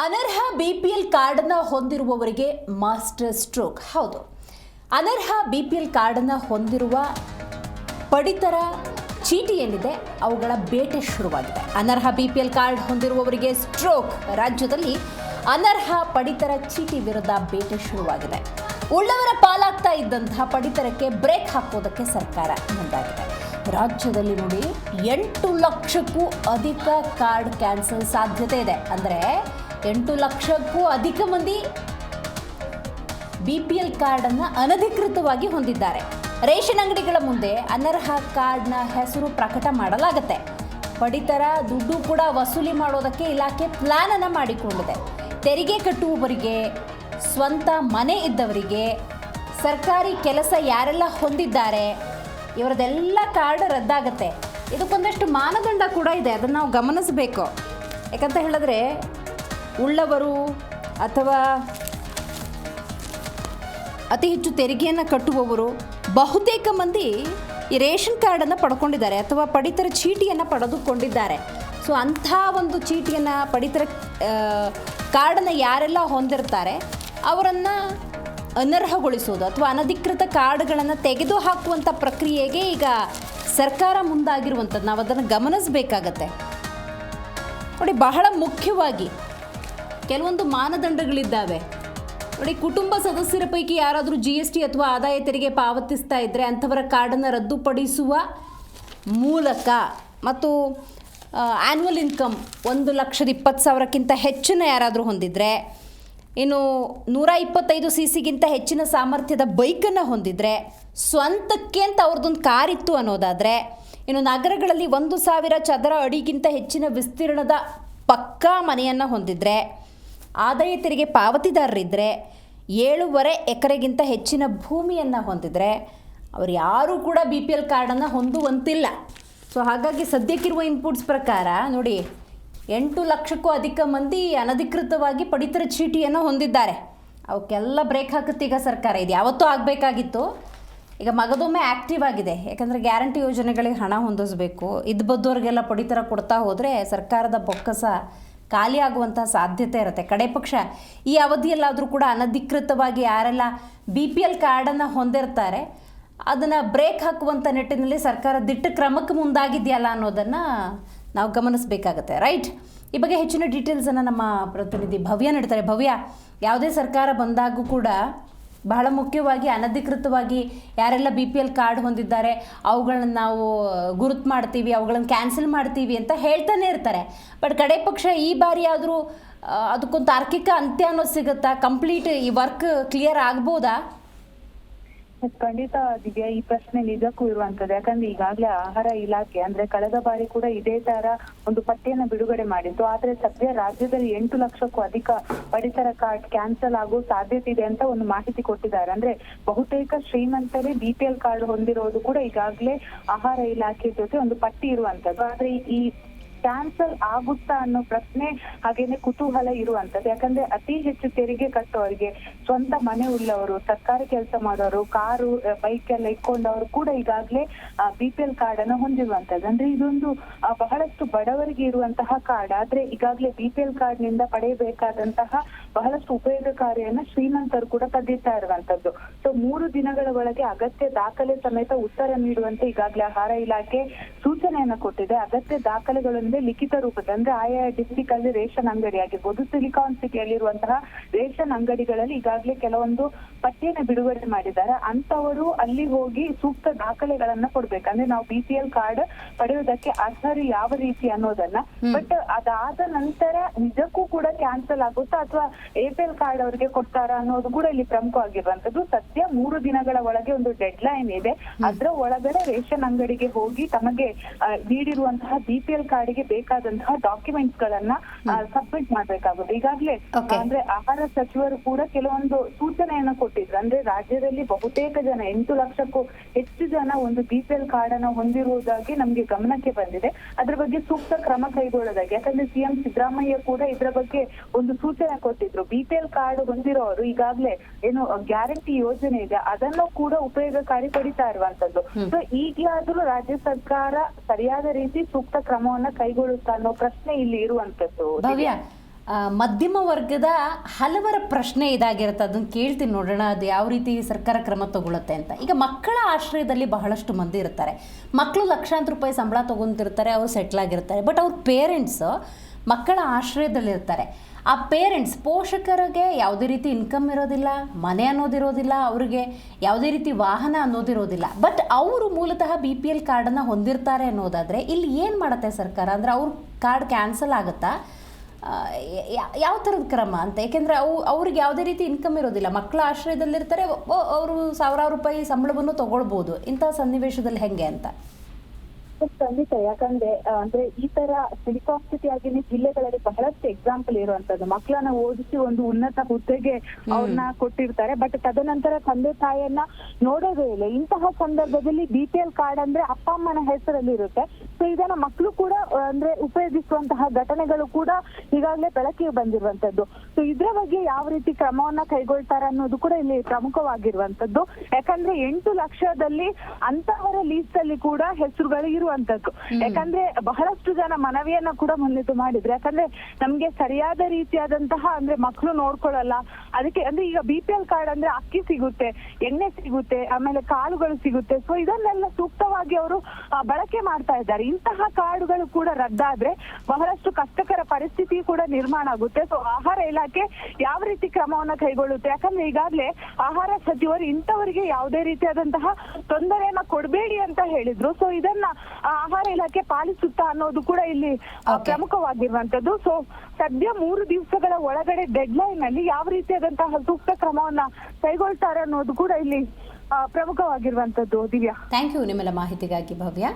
ಅನರ್ಹ ಬಿಪಿಎಲ್ ಕಾರ್ಡನ್ನು ಹೊಂದಿರುವವರಿಗೆ ಮಾಸ್ಟರ್ ಸ್ಟ್ರೋಕ್. ಹೌದು. ಅನರ್ಹ ಬಿಪಿಎಲ್ ಕಾರ್ಡನ್ನು ಹೊಂದಿರುವ ಪಡಿತರ ಚೀಟಿ ಏನಿದೆ, ಅವುಗಳ ಬೇಟೆ ಶುರುವಾಗಿದೆ. ಅನರ್ಹ ಬಿಪಿಎಲ್ ಕಾರ್ಡ್ ಹೊಂದಿರುವವರಿಗೆ ಸ್ಟ್ರೋಕ್. ರಾಜ್ಯದಲ್ಲಿ ಅನರ್ಹ ಪಡಿತರ ಚೀಟಿ ವಿರುದ್ಧ ಬೇಟೆ ಶುರುವಾಗಿದೆ. ಉಳ್ಳವರ ಪಾಲಾಗ್ತಾ ಇದ್ದಂತಹ ಪಡಿತರಕ್ಕೆ ಬ್ರೇಕ್ ಹಾಕೋದಕ್ಕೆ ಸರ್ಕಾರ ಮುಂದಾಗಿದೆ. ರಾಜ್ಯದಲ್ಲಿ ನೋಡಿ, ಎಂಟು ಲಕ್ಷಕ್ಕೂ ಅಧಿಕ ಕಾರ್ಡ್ ಕ್ಯಾನ್ಸಲ್ ಸಾಧ್ಯತೆ ಇದೆ. ಅಂದರೆ ಎಂಟು ಲಕ್ಷಕ್ಕೂ ಅಧಿಕ ಮಂದಿ ಬಿ ಪಿ ಎಲ್ ಕಾರ್ಡನ್ನು ಅನಧಿಕೃತವಾಗಿ ಹೊಂದಿದ್ದಾರೆ. ರೇಷನ್ ಅಂಗಡಿಗಳ ಮುಂದೆ ಅನರ್ಹ ಕಾರ್ಡ್ನ ಹೆಸರು ಪ್ರಕಟ ಮಾಡಲಾಗುತ್ತೆ. ಪಡಿತರ ದುಡ್ಡು ಕೂಡ ವಸೂಲಿ ಮಾಡೋದಕ್ಕೆ ಇಲಾಖೆ ಪ್ಲಾನ್ ಅನ್ನು ಮಾಡಿಕೊಂಡಿದೆ. ತೆರಿಗೆ ಕಟ್ಟುವವರಿಗೆ, ಸ್ವಂತ ಮನೆ ಇದ್ದವರಿಗೆ, ಸರ್ಕಾರಿ ಕೆಲಸ ಯಾರೆಲ್ಲ ಹೊಂದಿದ್ದಾರೆ, ಇವರದೆಲ್ಲ ಕಾರ್ಡ್ ರದ್ದಾಗುತ್ತೆ. ಇದಕ್ಕೊಂದಷ್ಟು ಮಾನದಂಡ ಕೂಡ ಇದೆ, ಅದನ್ನು ನಾವು ಗಮನಿಸಬೇಕು. ಯಾಕಂತ ಹೇಳಿದ್ರೆ ಉಳ್ಳವರು ಅಥವಾ ಅತಿ ಹೆಚ್ಚು ತೆರಿಗೆಯನ್ನು ಕಟ್ಟುವವರು ಬಹುತೇಕ ಮಂದಿ ಈ ರೇಷನ್ ಕಾರ್ಡನ್ನು ಪಡ್ಕೊಂಡಿದ್ದಾರೆ ಅಥವಾ ಪಡಿತರ ಚೀಟಿಯನ್ನು ಪಡೆದುಕೊಂಡಿದ್ದಾರೆ. ಸೊ ಅಂಥ ಒಂದು ಚೀಟಿಯನ್ನು, ಪಡಿತರ ಕಾರ್ಡನ್ನು ಯಾರೆಲ್ಲ ಹೊಂದಿರ್ತಾರೆ, ಅವರನ್ನು ಅನರ್ಹಗೊಳಿಸೋದು ಅಥವಾ ಅನಧಿಕೃತ ಕಾರ್ಡ್ಗಳನ್ನು ತೆಗೆದು ಹಾಕುವಂಥ ಪ್ರಕ್ರಿಯೆಗೆ ಈಗ ಸರ್ಕಾರ ಮುಂದಾಗಿರುವಂಥದ್ದು. ನಾವು ಅದನ್ನು ಗಮನಿಸಬೇಕಾಗತ್ತೆ. ನೋಡಿ, ಬಹಳ ಮುಖ್ಯವಾಗಿ ಕೆಲವೊಂದು ಮಾನದಂಡಗಳಿದ್ದಾವೆ. ನೋಡಿ, ಕುಟುಂಬ ಸದಸ್ಯರ ಪೈಕಿ ಯಾರಾದರೂ ಜಿ ಎಸ್ ಟಿ ಅಥವಾ ಆದಾಯ ತೆರಿಗೆ ಪಾವತಿಸ್ತಾ ಇದ್ದರೆ ಅಂಥವರ ಕಾರ್ಡನ್ನು ರದ್ದುಪಡಿಸುವ ಮೂಲಕ ಮತ್ತು ಆ್ಯನ್ಯುವಲ್ ಇನ್ಕಮ್ ಒಂದು ಲಕ್ಷದ ಇಪ್ಪತ್ತು ಸಾವಿರಕ್ಕಿಂತ ಹೆಚ್ಚಿನ ಯಾರಾದರೂ ಹೊಂದಿದರೆ, ಇನ್ನು ನೂರ ಇಪ್ಪತ್ತೈದು ಸಿ ಸಿಗಿಂತ ಹೆಚ್ಚಿನ ಸಾಮರ್ಥ್ಯದ ಬೈಕನ್ನು ಹೊಂದಿದರೆ, ಸ್ವಂತಕ್ಕೆ ಅಂತ ಅವ್ರದ್ದೊಂದು ಕಾರ್ ಇತ್ತು ಅನ್ನೋದಾದರೆ, ಇನ್ನು ನಗರಗಳಲ್ಲಿ ಒಂದು ಸಾವಿರ ಚದರ ಅಡಿಗಿಂತ ಹೆಚ್ಚಿನ ವಿಸ್ತೀರ್ಣದ ಪಕ್ಕಾ ಮನೆಯನ್ನು ಹೊಂದಿದರೆ ಆದಾಯ ತೆರಿಗೆ ಪಾವತಿದಾರರಿದ್ದರೆ ಏಳುವರೆ ಎಕರೆಗಿಂತ ಹೆಚ್ಚಿನ ಭೂಮಿಯನ್ನು ಹೊಂದಿದರೆ ಅವರು ಯಾರೂ ಕೂಡ ಬಿ ಪಿ ಎಲ್ ಕಾರ್ಡನ್ನು ಹೊಂದುವಂತಿಲ್ಲ. ಸೊ ಹಾಗಾಗಿ ಸದ್ಯಕ್ಕಿರುವ ಇನ್ಪುಟ್ಸ್ ಪ್ರಕಾರ ನೋಡಿ, ಎಂಟು ಲಕ್ಷಕ್ಕೂ ಅಧಿಕ ಮಂದಿ ಅನಧಿಕೃತವಾಗಿ ಪಡಿತರ ಚೀಟಿಯನ್ನು ಹೊಂದಿದ್ದಾರೆ. ಅವಕ್ಕೆಲ್ಲ ಬ್ರೇಕ್ ಹಾಕುತ್ತೆ ಈಗ ಸರ್ಕಾರ. ಇದು ಯಾವತ್ತೂ ಆಗಬೇಕಾಗಿತ್ತು. ಈಗ ಮಗದೊಮ್ಮೆ ಆ್ಯಕ್ಟಿವ್ ಆಗಿದೆ. ಯಾಕಂದರೆ ಗ್ಯಾರಂಟಿ ಯೋಜನೆಗಳಿಗೆ ಹಣ ಹೊಂದಿಸಬೇಕು. ಇದ್ದು ಬದ್ದವ್ರಿಗೆಲ್ಲ ಪಡಿತರ ಕೊಡ್ತಾ ಹೋದರೆ ಸರ್ಕಾರದ ಬೊಕ್ಕಸ ಖಾಲಿ ಆಗುವಂತಹ ಸಾಧ್ಯತೆ ಇರುತ್ತೆ. ಕಡೆ ಪಕ್ಷ ಈ ಅವಧಿಯಲ್ಲಾದರೂ ಕೂಡ ಅನಧಿಕೃತವಾಗಿ ಯಾರೆಲ್ಲ ಬಿ ಪಿ ಎಲ್ ಕಾರ್ಡನ್ನು ಹೊಂದಿರ್ತಾರೆ, ಅದನ್ನು ಬ್ರೇಕ್ ಹಾಕುವಂಥ ನಿಟ್ಟಿನಲ್ಲಿ ಸರ್ಕಾರ ದಿಟ್ಟ ಕ್ರಮಕ್ಕೆ ಮುಂದಾಗಿದೆಯಲ್ಲ ಅನ್ನೋದನ್ನು ನಾವು ಗಮನಿಸಬೇಕಾಗತ್ತೆ ರೈಟ್ ಈ ಬಗ್ಗೆ ಹೆಚ್ಚಿನ ಡೀಟೇಲ್ಸನ್ನು ನಮ್ಮ ಪ್ರತಿನಿಧಿ ಭವ್ಯ ನೀಡ್ತಾರೆ. ಭವ್ಯ, ಯಾವುದೇ ಸರ್ಕಾರ ಬಂದಾಗೂ ಕೂಡ ಬಹಳ ಮುಖ್ಯವಾಗಿ ಅನಧಿಕೃತವಾಗಿ ಯಾರೆಲ್ಲ ಬಿ ಪಿ ಎಲ್ ಕಾರ್ಡ್ ಹೊಂದಿದ್ದಾರೆ, ಅವುಗಳನ್ನು ನಾವು ಗುರುತು ಮಾಡ್ತೀವಿ, ಅವುಗಳನ್ನು ಕ್ಯಾನ್ಸಲ್ ಮಾಡ್ತೀವಿ ಅಂತ ಹೇಳ್ತಾನೆ ಇರ್ತಾರೆ. ಬಟ್ ಕಡೆ ಪಕ್ಷ ಈ ಬಾರಿ ಆದರೂ ಅದಕ್ಕೊಂದು ತಾರ್ಕಿಕ ಅಂತ್ಯ ಅನ್ನೋದು ಸಿಗುತ್ತಾ? ಕಂಪ್ಲೀಟ್ ಈ ವರ್ಕ್ ಕ್ಲಿಯರ್ ಆಗ್ಬೋದಾ? ಖಂಡಿತ ದಿವ್ಯಾ, ಈ ಪ್ರಶ್ನೆ ನಿಜಕ್ಕೂ ಇರುವಂತದ್ದು. ಯಾಕಂದ್ರೆ ಈಗಾಗ್ಲೇ ಆಹಾರ ಇಲಾಖೆ, ಅಂದ್ರೆ ಕಳೆದ ಬಾರಿ ಕೂಡ ಇದೇ ತರ ಒಂದು ಪಟ್ಟಿಯನ್ನ ಬಿಡುಗಡೆ ಮಾಡಿತ್ತು. ಆದ್ರೆ ಸದ್ಯ ರಾಜ್ಯದಲ್ಲಿ ಎಂಟು ಲಕ್ಷಕ್ಕೂ ಅಧಿಕ ಪಡಿತರ ಕಾರ್ಡ್ ಕ್ಯಾನ್ಸಲ್ ಆಗೋ ಸಾಧ್ಯತೆ ಇದೆ ಅಂತ ಒಂದು ಮಾಹಿತಿ ಕೊಟ್ಟಿದ್ದಾರೆ. ಅಂದ್ರೆ ಬಹುತೇಕ ಶ್ರೀಮಂತರೇ ಬಿಪಿಎಲ್ ಕಾರ್ಡ್ ಹೊಂದಿರೋದು ಕೂಡ ಈಗಾಗ್ಲೇ ಆಹಾರ ಇಲಾಖೆ ಜೊತೆ ಒಂದು ಪಟ್ಟಿ ಇರುವಂತದ್ದು. ಆದ್ರೆ ಈ ಕ್ಯಾನ್ಸಲ್ ಆಗುತ್ತಾ ಅನ್ನೋ ಪ್ರಶ್ನೆ ಹಾಗೇನೆ ಕುತೂಹಲ ಇರುವಂತದ್ದು ಯಾಕಂದ್ರೆ ಅತಿ ಹೆಚ್ಚು ತೆರಿಗೆ ಕಟ್ಟೋರಿಗೆ ಸ್ವಂತ ಮನೆ ಉಳ್ಳವರು, ಸರ್ಕಾರಿ ಕೆಲಸ ಮಾಡೋರು, ಕಾರು ಬೈಕ್ ಎಲ್ಲ ಇಟ್ಕೊಂಡವರು ಕೂಡ ಈಗಾಗಲೇ ಬಿ ಪಿ ಎಲ್ ಕಾರ್ಡ್ ಅನ್ನು ಹೊಂದಿರುವಂತದ್ದು ಅಂದ್ರೆ ಇದೊಂದು ಬಹಳಷ್ಟು ಬಡವರಿಗೆ ಇರುವಂತಹ ಕಾರ್ಡ್ ಆದ್ರೆ ಈಗಾಗ್ಲೇ ಬಿ ಪಿ ಎಲ್ ಕಾರ್ಡ್ನಿಂದ ಪಡೆಯಬೇಕಾದಂತಹ ಬಹಳಷ್ಟು ಉಪಯೋಗಕಾರಿಯನ್ನ ಶ್ರೀಮಂತರು ಕೂಡ ಪಡೆಯುತ್ತಾ ಇರುವಂತದ್ದು. ಸೊ ಮೂರು ದಿನಗಳ ಒಳಗೆ ಅಗತ್ಯ ದಾಖಲೆ ಸಮೇತ ಉತ್ತರ ನೀಡುವಂತೆ ಈಗಾಗಲೇ ಆಹಾರ ಇಲಾಖೆ ಸೂಚನೆಯನ್ನ ಕೊಟ್ಟಿದೆ. ಅಗತ್ಯ ದಾಖಲೆಗಳೊಂದಿಗೆ ಲಿಖಿತ ರೂಪದ ಅಂದ್ರೆ ಆಯಾ ಡಿಸ್ಟಿಕ್ ಅಲ್ಲಿ ರೇಷನ್ ಅಂಗಡಿ ಆಗಿರ್ಬೋದು ಸಿಲಿಕಾನ್ ಸಿಟಿಯಲ್ಲಿರುವಂತಹ ರೇಷನ್ ಅಂಗಡಿಗಳಲ್ಲಿ ಈಗಾಗಲೇ ಕೆಲವೊಂದು ಪಟ್ಟಿಯನ್ನು ಬಿಡುಗಡೆ ಮಾಡಿದ್ದಾರೆ. ಅಂತವರು ಅಲ್ಲಿ ಹೋಗಿ ಸೂಕ್ತ ದಾಖಲೆಗಳನ್ನ ಕೊಡ್ಬೇಕಂದ್ರೆ ನಾವು ಬಿ ಪಿ ಎಲ್ ಕಾರ್ಡ್ ಪಡೆಯುವುದಕ್ಕೆ ಅರ್ಹರು ಯಾವ ರೀತಿ ಅನ್ನೋದನ್ನ. ಬಟ್ ಅದಾದ ನಂತರ ನಿಜಕ್ಕೂ ಕೂಡ ಕ್ಯಾನ್ಸಲ್ ಆಗುತ್ತಾ ಅಥವಾ ಎ ಪಿ ಎಲ್ ಕಾರ್ಡ್ ಅವರಿಗೆ ಕೊಡ್ತಾರಾ ಅನ್ನೋದು ಕೂಡ ಇಲ್ಲಿ ಪ್ರಮುಖವಾಗಿರುವಂತದ್ದು ಸದ್ಯ ಮೂರು ದಿನಗಳ ಒಳಗೆ ಒಂದು ಡೆಡ್ ಲೈನ್ ಇದೆ ಅದರ ಒಳಗಡೆ ರೇಷನ್ ಅಂಗಡಿಗೆ ಹೋಗಿ ತಮಗೆ ನೀಡಿರುವಂತಹ ಬಿಪಿಎಲ್ ಕಾರ್ಡ್ಗೆ ಕಾರ್ಡ್ಗೆ ಬೇಕಾದಂತಹ ಡಾಕ್ಯುಮೆಂಟ್ಸ್ ಗಳನ್ನ ಸಬ್ಮಿಟ್ ಮಾಡ್ಬೇಕಾಗುತ್ತೆ. ಈಗಾಗಲೇ ಅಂದ್ರೆ ಆಹಾರ ಸಚಿವರು ಕೂಡ ಕೆಲವೊಂದು ಸೂಚನೆಯನ್ನ ಕೊಟ್ಟಿದ್ರು. ಅಂದ್ರೆ ರಾಜ್ಯದಲ್ಲಿ ಬಹುತೇಕ ಜನ ಎಂಟು ಲಕ್ಷಕ್ಕೂ ಹೆಚ್ಚು ಜನ ಒಂದು ಬಿಪಿಎಲ್ ಕಾರ್ಡ್ ಅನ್ನ ಹೊಂದಿರುವುದಾಗಿ ನಮ್ಗೆ ಗಮನಕ್ಕೆ ಬಂದಿದೆ. ಅದ್ರ ಬಗ್ಗೆ ಸೂಕ್ತ ಕ್ರಮ ಕೈಗೊಳ್ಳೋದಾಗಿ ಯಾಕಂದ್ರೆ ಸಿಎಂ ಸಿದ್ದರಾಮಯ್ಯ ಕೂಡ ಇದ್ರ ಬಗ್ಗೆ ಒಂದು ಸೂಚನೆ ಕೊಟ್ಟಿದ್ರು. ಬಿ ಪಿ ಎಲ್ ಕಾರ್ಡ್ ಹೊಂದಿರೋರು ಈಗಾಗ್ಲೇ ಏನು ಗ್ಯಾರಂಟಿ ಯೋಜನೆ ಇದೆ ಅದನ್ನು ಕೂಡ ಉಪಯೋಗಕಾರಿ ಪಡಿತಾ ಇರುವಂತದ್ದು. ಸೊ ಈಗಾದ್ರೂ ರಾಜ್ಯ ಸರ್ಕಾರ ಸರಿಯಾದ ರೀತಿ ಸೂಕ್ತ ಕ್ರಮವನ್ನ ಕೈಗೊಳ್ಳುತ್ತಾ ಅನ್ನೋ ಪ್ರಶ್ನೆ ಇಲ್ಲಿ ಇರುವಂತದ್ದು. ಭವ್ಯ ಮಧ್ಯಮ ವರ್ಗದ ಹಲವರ ಪ್ರಶ್ನೆ ಇದಾಗಿರುತ್ತೆ. ಅದನ್ನ ಕೇಳ್ತೀನಿ ನೋಡೋಣ ಅದು ಯಾವ ರೀತಿ ಸರ್ಕಾರ ಕ್ರಮ ತಗೊಳುತ್ತೆ ಅಂತ. ಈಗ ಮಕ್ಕಳ ಆಶ್ರಯದಲ್ಲಿ ಬಹಳಷ್ಟು ಮಂದಿ ಇರ್ತಾರೆ. ಮಕ್ಕಳು ಲಕ್ಷಾಂತರ ರೂಪಾಯಿ ಸಂಬಳ ತೊಗೊಂತಿರ್ತಾರೆ ಅವರು ಸೆಟ್ಲ್ ಆಗಿರ್ತಾರೆ. ಬಟ್ ಅವ್ರ ಪೇರೆಂಟ್ಸು ಮಕ್ಕಳ ಆಶ್ರಯದಲ್ಲಿರ್ತಾರೆ ಆ ಪೇರೆಂಟ್ಸ್ ಪೋಷಕರಿಗೆ ಯಾವುದೇ ರೀತಿ ಇನ್ಕಮ್ ಇರೋದಿಲ್ಲ, ಮನೆ ಅನ್ನೋದಿರೋದಿಲ್ಲ, ಅವರಿಗೆ ಯಾವುದೇ ರೀತಿ ವಾಹನ ಅನ್ನೋದಿರೋದಿಲ್ಲ. ಬಟ್ ಅವರು ಮೂಲತಃ ಬಿ ಪಿ ಎಲ್ ಕಾರ್ಡನ್ನು ಹೊಂದಿರ್ತಾರೆ ಅನ್ನೋದಾದರೆ ಇಲ್ಲಿ ಏನು ಮಾಡುತ್ತೆ ಸರ್ಕಾರ? ಅಂದರೆ ಅವ್ರ ಕಾರ್ಡ್ ಕ್ಯಾನ್ಸಲ್ ಆಗುತ್ತಾ? ಯಾವ ಥರದ ಕ್ರಮ ಅಂತ? ಏಕೆಂದರೆ ಅವು, ಅವ್ರಿಗೆ ಯಾವುದೇ ರೀತಿ ಇನ್ಕಮ್ ಇರೋದಿಲ್ಲ. ಮಕ್ಕಳ ಆಶ್ರಯದಲ್ಲಿರ್ತಾರೆ ಅವರು ಸಾವಿರಾರು ರೂಪಾಯಿ ಸಂಬಳವನ್ನು ತೊಗೊಳ್ಬೋದು. ಇಂಥ ಸನ್ನಿವೇಶದಲ್ಲಿ ಹೆಂಗೆ ಅಂತ? ಖಂಡಿತ ಯಾಕಂದ್ರೆ ಅಂದ್ರೆ ಈ ತರ ಸಿಲಿಕಾನ್ ಸಿಟಿ ಆಗಿನ ಜಿಲ್ಲೆಗಳಲ್ಲಿ ಬಹಳಷ್ಟು ಎಕ್ಸಾಂಪಲ್ ಇರುವಂತದ್ದು. ಮಕ್ಕಳನ್ನ ಓದಿಸಿ ಒಂದು ಉನ್ನತ ಹುದ್ದೆಗೆ ಅವ್ರನ್ನ ಕೊಟ್ಟಿರ್ತಾರೆ. ಬಟ್ ತದನಂತರ ತಂದೆ ತಾಯಿಯನ್ನ ನೋಡೋದೇ ಇಲ್ಲ. ಇಂತಹ ಸಂದರ್ಭದಲ್ಲಿ ಬಿ ಪಿ ಎಲ್ ಕಾರ್ಡ್ ಅಂದ್ರೆ ಅಪ್ಪ ಅಮ್ಮನ ಹೆಸರಲ್ಲಿ ಇರುತ್ತೆ. ಸೊ ಇದನ್ನ ಮಕ್ಕಳು ಕೂಡ ಅಂದ್ರೆ ಉಪಯೋಗಿಸುವಂತಹ ಘಟನೆಗಳು ಕೂಡ ಈಗಾಗಲೇ ಬೆಳಕಿಗೆ ಬಂದಿರುವಂತದ್ದು. ಸೊ ಇದ್ರ ಬಗ್ಗೆ ಯಾವ ರೀತಿ ಕ್ರಮವನ್ನ ಕೈಗೊಳ್ತಾರೆ ಅನ್ನೋದು ಕೂಡ ಇಲ್ಲಿ ಪ್ರಮುಖವಾಗಿರುವಂತದ್ದು. ಯಾಕಂದ್ರೆ ಎಂಟು ಲಕ್ಷದಲ್ಲಿ ಅಂತಹವರ ಲೀಸ್ಟ್ ಅಲ್ಲಿ ಕೂಡ ಹೆಸರುಗಳು ಇರುವಂತದ್ದು ಯಾಕಂದ್ರೆ ಬಹಳಷ್ಟು ಜನ ಮನವಿಯನ್ನ ಕೂಡ ಮುನ್ನಿಟ್ಟು ಮಾಡಿದ್ರು. ಯಾಕಂದ್ರೆ ನಮ್ಗೆ ಸರಿಯಾದ ರೀತಿಯಾದಂತಹ ಅಂದ್ರೆ ಮಕ್ಕಳು ನೋಡ್ಕೊಳ್ಳಲ್ಲ. ಅದಕ್ಕೆ ಅಂದ್ರೆ ಈಗ ಬಿ ಪಿ ಎಲ್ ಕಾರ್ಡ್ ಅಂದ್ರೆ ಅಕ್ಕಿ ಸಿಗುತ್ತೆ ಎಣ್ಣೆ ಸಿಗುತ್ತೆ ಆಮೇಲೆ ಕಾಳುಗಳು ಸಿಗುತ್ತೆ. ಸೊ ಇದನ್ನೆಲ್ಲ ಸೂಕ್ತವಾಗಿ ಅವರು ಬಳಕೆ ಮಾಡ್ತಾ ಇದ್ದಾರೆ. ಇಂತಹ ಕಾರ್ಡುಗಳು ಕೂಡ ರದ್ದಾದ್ರೆ ಬಹಳಷ್ಟು ಕಷ್ಟಕರ ಪರಿಸ್ಥಿತಿ ಕೂಡ ನಿರ್ಮಾಣ ಆಗುತ್ತೆ. ಸೊ ಆಹಾರ ಇಲಾಖೆ ಯಾವ ರೀತಿ ಕ್ರಮವನ್ನ ಕೈಗೊಳ್ಳುತ್ತೆ? ಯಾಕಂದ್ರೆ ಈಗಾಗಲೇ ಆಹಾರ ಸಚಿವರು ಇಂಥವರಿಗೆ ಯಾವುದೇ ರೀತಿಯಾದಂತಹ ತೊಂದರೆಯನ್ನ ಕೊಡಬೇಡಿ ಅಂತ ಹೇಳಿದ್ರು. ಸೊ ಇದನ್ನ ಆಹಾರ ಇಲಾಖೆ ಪಾಲಿಸುತ್ತಾ ಅನ್ನೋದು ಕೂಡ ಇಲ್ಲಿ. ಪ್ರಮುಖವಾಗಿರುವಂತದ್ದು ಸೊ ಸದ್ಯ ಮೂರು ದಿವಸಗಳ ಒಳಗಡೆ ಡೆಡ್ ಲೈನ್ ಅಲ್ಲಿ ಯಾವ ರೀತಿಯಾದಂತಹ ಸೂಕ್ತ ಕ್ರಮವನ್ನ ಕೈಗೊಳ್ತಾರೆ ಅನ್ನೋದು ಕೂಡ ಇಲ್ಲಿ ಪ್ರಮುಖವಾಗಿರುವಂತದ್ದು ದಿವ್ಯಾ. ಥ್ಯಾಂಕ್ ಯು ನಿಮ್ಮೆಲ್ಲ ಮಾಹಿತಿಗಾಗಿ ಭವ್ಯ.